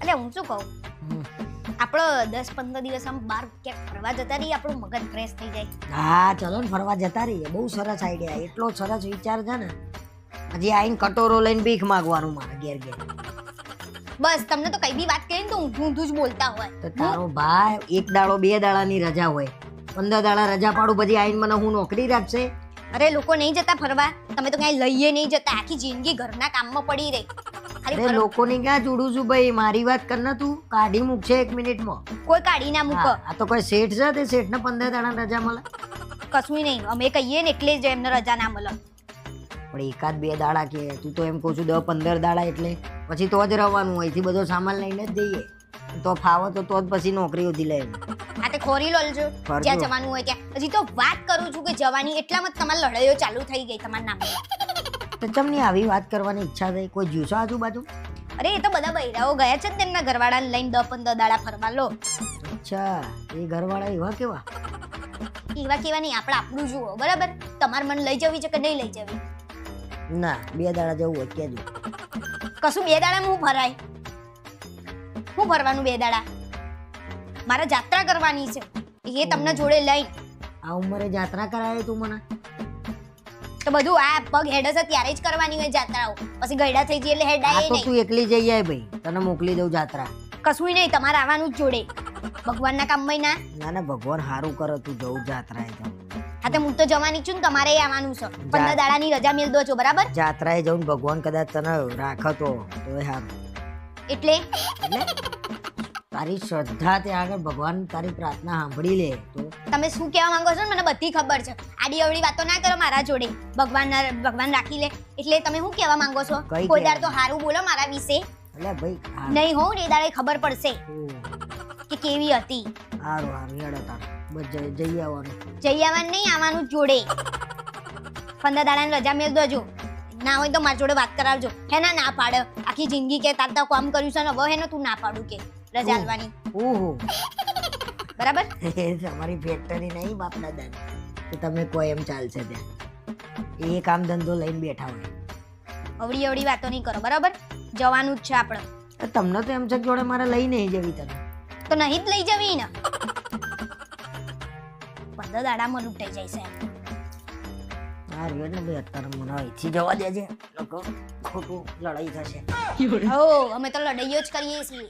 એટલે હું શું કહું? આપણો દસ પંદર દિવસ આમ બહાર ક્યાંક ફરવા જતા રહીએ આપણું મગજ ફ્રેશ થઈ જાય. હા ચલો ને ફરવા જતા રહીએ. બહુ સરસ આઈડિયા એટલો સરસ વિચાર છે ને. હજી આઈને કટોરો લઈને ભીખ માગવાનું મારે ઘેર ઘેર. બસ તમને તો કઈ બી વાત કરીને તો ઊંધું ઊંધું જ બોલતા હોય. તો તારો ભાઈ એક દાડો બે દાડાની રજા હોય. પંદર દાડા રજા પાડું પછી આઈને મને હું નોકરી રાખશે અરે લોકો નહીં જતા ફરવા. તમે તો ક્યાંય લઈએ નહીં જતા. આખી જિંદગી ઘરના કામમાં પડી રહી. અરે લોકોની ક્યાં જોડું છું ભાઈ? મારી વાત કર ને તું. કાઢી મૂકશે એક મિનિટમાં. કોઈ કાઢી ના મૂકો. આ તો કોઈ શેઠ છે તે? શેઠને પંદર દાડા રજા મળે. કશું નહીં. અમે કહીએ ને એટલે જ એમને રજા ના મળે. પણ એકાદ બે દાડા કે તું તો એમ કહું છું દસ પંદર દાડા એટલે. પછી તો જ રહેવાનું અહીંથી બધો સામાન લઈને જ જઈએ. તો ફાવો તો તો જ પછી નોકરી ઉધી લે આ તે ખોરી લોલજો. જ્યાં જવાનું હોય ત્યાં. હજી તો વાત કરું છું કે જવાની એટલામાં તમારી લડાઈઓ ચાલુ થઈ ગઈ તમારા નામે તો તમને આવી વાત કરવાની ઈચ્છા થઈ. કોઈ જ્યુસો આજુબાજુ? અરે એ તો બધા બૈરાઓ ગયા છે ને તેમના ઘરવાળાને લઈને દસ પંદર દાડા ફરવા લો. અચ્છા એ ઘરવાળા એવા કેવા? એવા કેવા નહીં આપણે આપણું જુઓ બરાબર? તમારે મને લઈ જવી છે કે નહીં લઈ જવી? ના બે દાડા જવું હોય કેજો. કશું બે દાડા હું ફરાય હું ફરવાનું બે દાડા? મારે જાત્રા કરવાની છે. એ તમને જોડે લઈ. આ ઉંમરે જાત્રા કરાવે તું મને? તો બધું આ પગ હેડ હશે ત્યારે જ કરવાની હોય જાત્રાઓ. પછી ગયડા થઈ જઈએ એટલે આ હેડાય તો નહીં. તું એકલી જઈ આય ભાઈ. તને મોકલી દઉં જાત્રા. કશું નહીં તમારે આવવાનું જ જોડે. ભગવાનના કામમાં ના. ના ના ભગવાન સારું કરો તું જવું જાત્રાએ જાઉં હા તો હું તો જવાની છું ને તમારે આવવાનું છે. પંદર દાડાની રજા મેળ દો છો બરાબર? જાત્રાએ જવું ભગવાન કદાચ તને રાખતો તો એ એટલે? એટલે? તારી શ્રદ્ધા ત્યાં આગળ ભગવાન તારી પ્રાર્થના સાંભળી લે તો. તમે શું કહેવા માંગો છો મને બધી ખબર છે. આડી અવળી વાતો ના કરો મારા જોડે. ભગવાન ભગવાન રાખી લે. એટલે તમે શું કહેવા માંગો છો? કોઈ દાડ તો? હારું બોલો મારા વિશે. એટલે ભાઈ નહીં હોઉં ને એ દાડે ખબર પડશે કે કેવી હતી. હારું હારું હેડો તાર. બસ જઈ- આવવાનું. જઈ આવવાનું નહીં આવવાનું જોડે. પંદર દાડાની રજા મેળ દેજો ના હોય તો મારી જોડે વાત કરાવજો. હે ના ના પાડ. આખી જિંદગી કે તાર કોમ કર્યું છે ને હવે હે ને તું ના પાડું કે. રજા આલવાની ઓહો. બરાબર? તમારી ફેક્ટરી નહીં બાપ દાદા કે તમે કોઈ એમ ચાલશે ત્યાં. એ કામ ધંધો લઈને બેઠા હોય. અવડી અવડી વાતો નહીં કરો બરાબર? જવાનું જ છે આપણે તમને તો એમ છે જોડે મારે લઈ નહીં જવી તને તો નહીં જ લઈ જવી ને. પંદર દાડામાં લૂંટાઈ જાય છે. એમ. સારું એટલે ભાઈ અત્યારે મને અહીંથી જવા દેજે લોકો ખોટું લડાઈ થશે. હો અમે તો લડાઈઓ જ કરીએ છીએ.